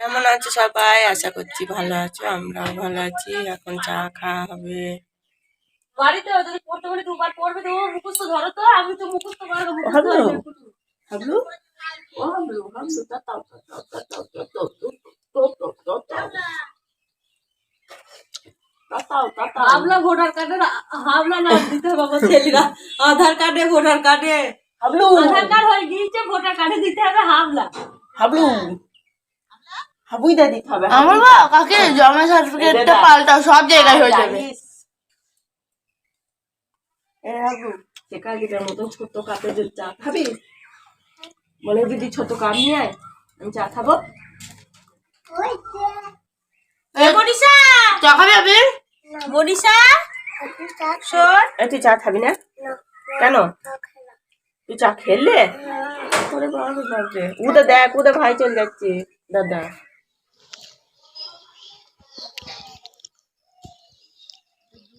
কেমন আছো সবাই আশা করছি ভালো আছো আমরাও ভালো আছি এখন চা খাওয়া হবে বাড়িতে পড়তে বলে দুবার পড়বে তো মুখস্থ ধরো তো আমি তো মুখস্থ হাবলু। হাবলু ও হাবলু হাবলু হাবলা ভোটার কার্ডের হাবলা নাম দিতে হবে আমার ছেলেরা আধার কার্ডে ভোটার কার্ডে হাবলু আধার কার্ড হয়ে গিয়েছে ভোটার কার্ডে দিতে হবে হাবলা হাবলু হাবুই দিতে হবে আমার বা কাকে? জমা সার্টিফিকেটটা পাল্টাও সব জায়গায় হয়ে যাবে। এ গিটার মতো ছোট কাপে যে চা খাবি? বলে দিদি ছোট কাপ নিয়ে আয় আমি চা খাব। এ মনীষা চা খাবি আবির মনীষা শোন। তুই চা খাবি না? কেন? তুই চা খেললে? ওরে বাবা বাপরে। দেখ উদে ভাই চলে যাচ্ছে। দাদা।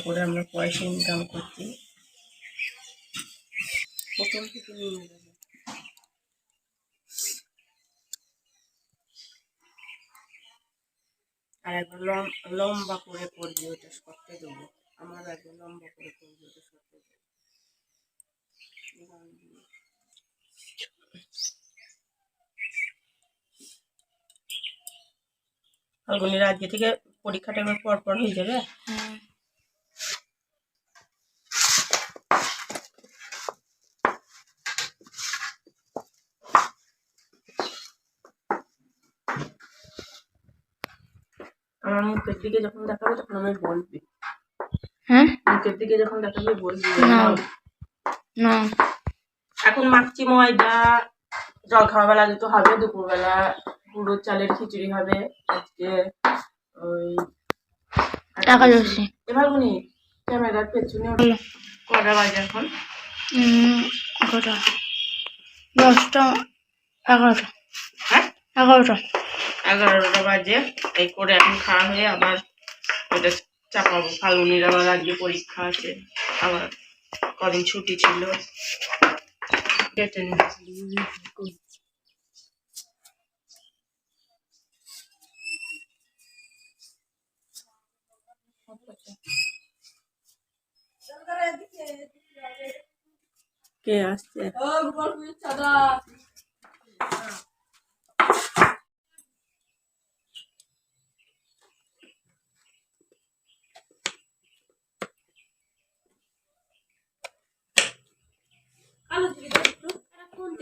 করে আমরা পয়সা ইনকাম করছি। প্রথম আর একবার লম- লম্বা করে পড়বি ওটা করতে দেবো। আমার একবার লম্বা করে পড়বি ওটা করতে দেবো। ফাল্গুনির আজকে থেকে পরীক্ষাটা এবার পর হয়ে যাবে আমার মুখের দিকে যখন দেখাবে তখন আমি বলবি। হ্যাঁ? মুখের দিকে যখন দেখাবে বলবি। না। না। এখন মাখছি ময়দা জল খাওয়া বেলা দুটো হবে দুপুরবেলা পুরো চালের খিচুড়ি হবে আজকে ওই একাদশী এবার ক্যামেরার পেছনে। কটা বাজে এখন? কটা দশটা এগারোটা। হ্যাঁ? এগারোটা। এগারোটা বাজে। এই করে এখন খাওয়া হয়ে আবার ওটা চাপাবো ফাল্গুনির আবার আজকে পরীক্ষা আছে। আবার কদিন ছুটি ছিল। কেটে। কে আসছে?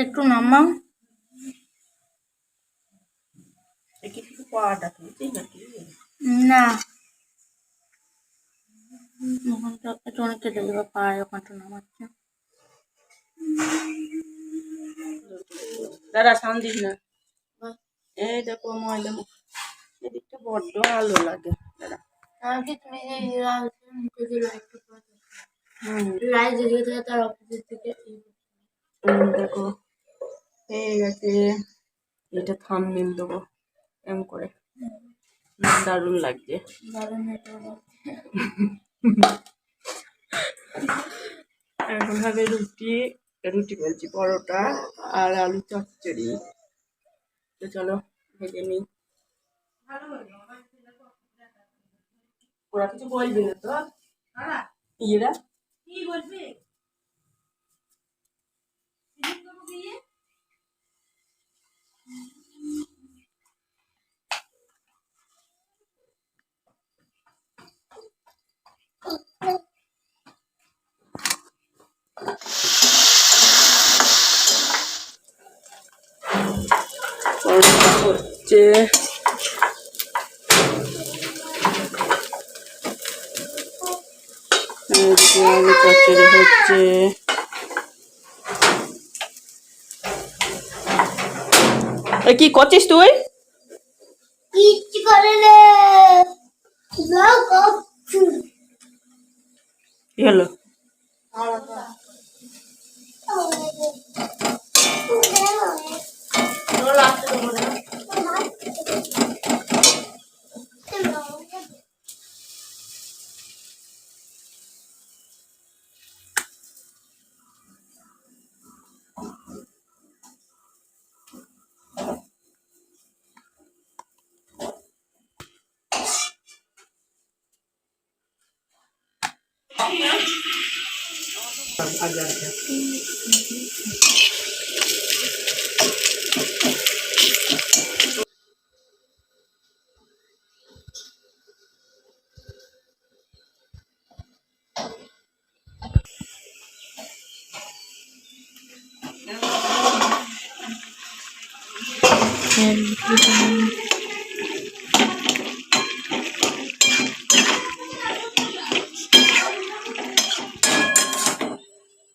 একটু নামাও। না। ওখানটা একটু অনেক কেটে দেবে পায়ে ওখানটা নামাচ্ছে। দাদা সাউন্ড দিস না। এই দেখো ময়দা এদিকটা বড্ড আলো লাগে দাদা। আমাকে তুমি এই মুখে যে লাইটটা লাইট জ্বালিয়ে থেকে তার অপোজিট থেকে দেখো। হয়ে গেছে। এটা থামনেল দেবো। এম করে। দারুণ লাগছে। দারুণ এখন হবে রুটি। রুটি বলছি পরোটা আর আলু চচ্চড়ি। তো চলো ভেজে নিই। ওরা কিছু বলবি না তো? ইয়েরা? কি বলবি দিদির বাবু বিয়ে? পরোটা হচ্ছে এদিকে আলু চচ্চড়ি হচ্ছে এ, কি করছিস তুই? কিচ্ছু করে রে ব্লগ করছি কি হলো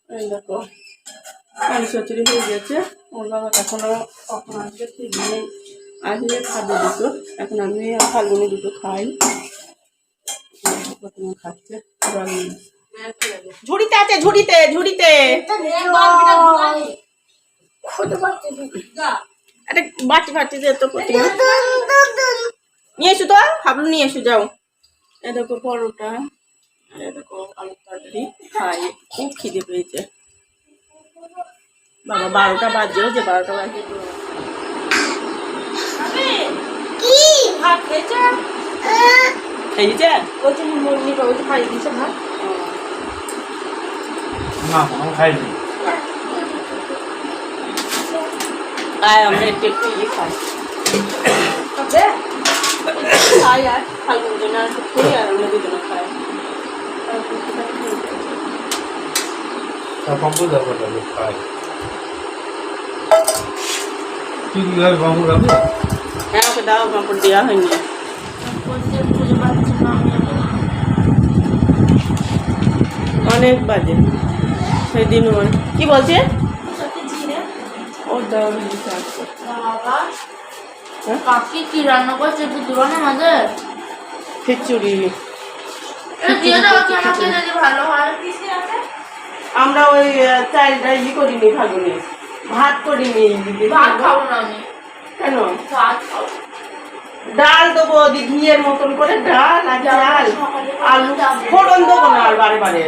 এই দেখো আলু হয়ে গেছে ওর বাবা এখনও কখন আসবে ঠিক নেই আসলে খাবে দুটো এখন আমি ফাল্গুনি দুটো খাই। প্রথমে খাচ্ছে ঝুড়িতে আছে ঝুড়িতে ঝুড়িতে। একটা বাটি তো নিয়ে এসো তো হাবলু নিয়ে এসো যাও। এ দেখো পরোটা এ দেখো আলুর তরকারি খাই। খুব খিদে পেয়েছে। বাবা বারোটা বাজেও যে বারোটা বাজে কি ভাত খেয়েছে খেয়েছে বলছে মুরগি বলছে খাইয়ে দিয়েছে ভাত না কোনো খাইনি আয় আমরা একটু একটু ইয়ে খাই তবে খাই আর ফাল্গুন জন্য আর একটু খেয়ে আর আমরা দুজনে খাই তা পাম্পু দরকারটা লোক খাই তুই কি হ্যাঁ ওকে দাও পাঁপড় দেওয়া হয়নি অনেক বাজে সেদিন ওর কি বলছে দাও হ্যাঁ? কাকি কি রান্না করছে আমাদের খিচুড়ি হয়। আমরা ওই চালটা ই করিনি ফাল্গুনি ভাত করিনি দিদি ভাত খাব না আমি। কেন? ভাত খাব। ডাল দেবো ঘিয়ের মতন করে ডাল আর চাল। আলু ফোড়ন দেবো না আর বারে বারে।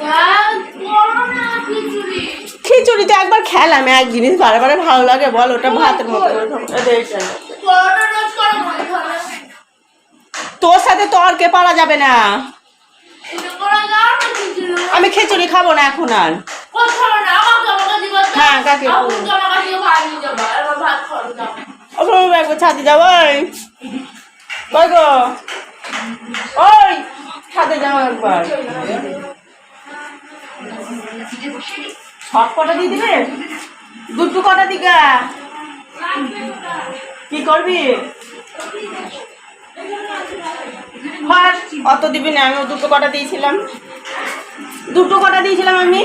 ডাল খিচুড়ি। খিচুড়িতে একবার খেলাম এক জিনিস বারে বারে ভালো লাগে বল ওটা ভাতের মতো করে করো তোর সাথে তর্কে পারা যাবে না। করা আমি খিচুড়ি খাব না এখন আর। হ্যাঁ, কাকে? একবার ছাদে যাব ওই। কই গো? ওই ছাদে যাও একবার। কটা দিয়ে দিবে দুটো কটা দিকা? কি করবি? ফার অত দিবি না আমি দুটো কটা দিয়েছিলাম। দুটো কটা দিয়েছিলাম আমি?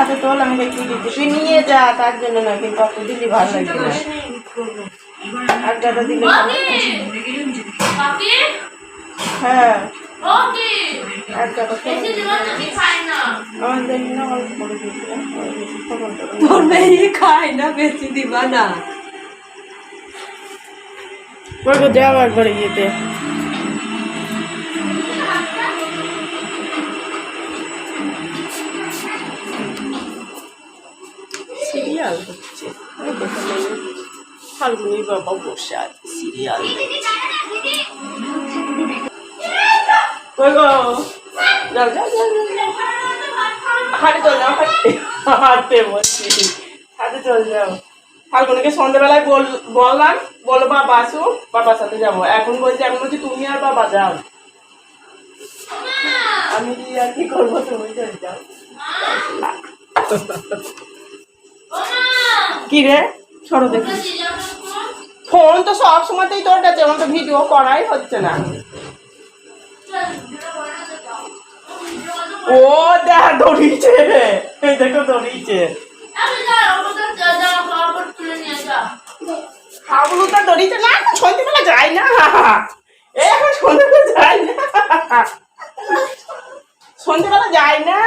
হাতে তোল আমি দেখিয়ে দিচ্ছি তুই নিয়ে যা তার জন্য না কিন্তু অত দিলে ভালো লাগবে না। আর দাদা দিলে হ্যাঁ আর দাদা না বেশি তোর মেয়ে খায় না বেশি দিবা না। দেওয়া একবার ইয়েতে। সিরিয়াল হচ্ছে। ফাল্গুনির বাবা বসে আছে সিরিয়াল চল ফাল্গুনিকে বল বললাম বলো বাবা আসো বাবার সাথে যাব। এখন বলছি এখন বলছি, তুমি আর বাবা যাও। আমি আর কি করব, তুমি চলে যাও। কি রে? সরো দেখি। ফোন তো সব সময়তেই তোর কাছে আমার তো ভিডিও করাই হচ্ছে না। ও দেখ দৌড়িয়েছে এই দেখো দৌড়িয়েছে হাবলু তো দৌড়িয়েছে না সন্ধ্যেবেলা যায় না। এখন সন্ধ্যেবেলা যায় না। সন্ধ্যেবেলা যায় না।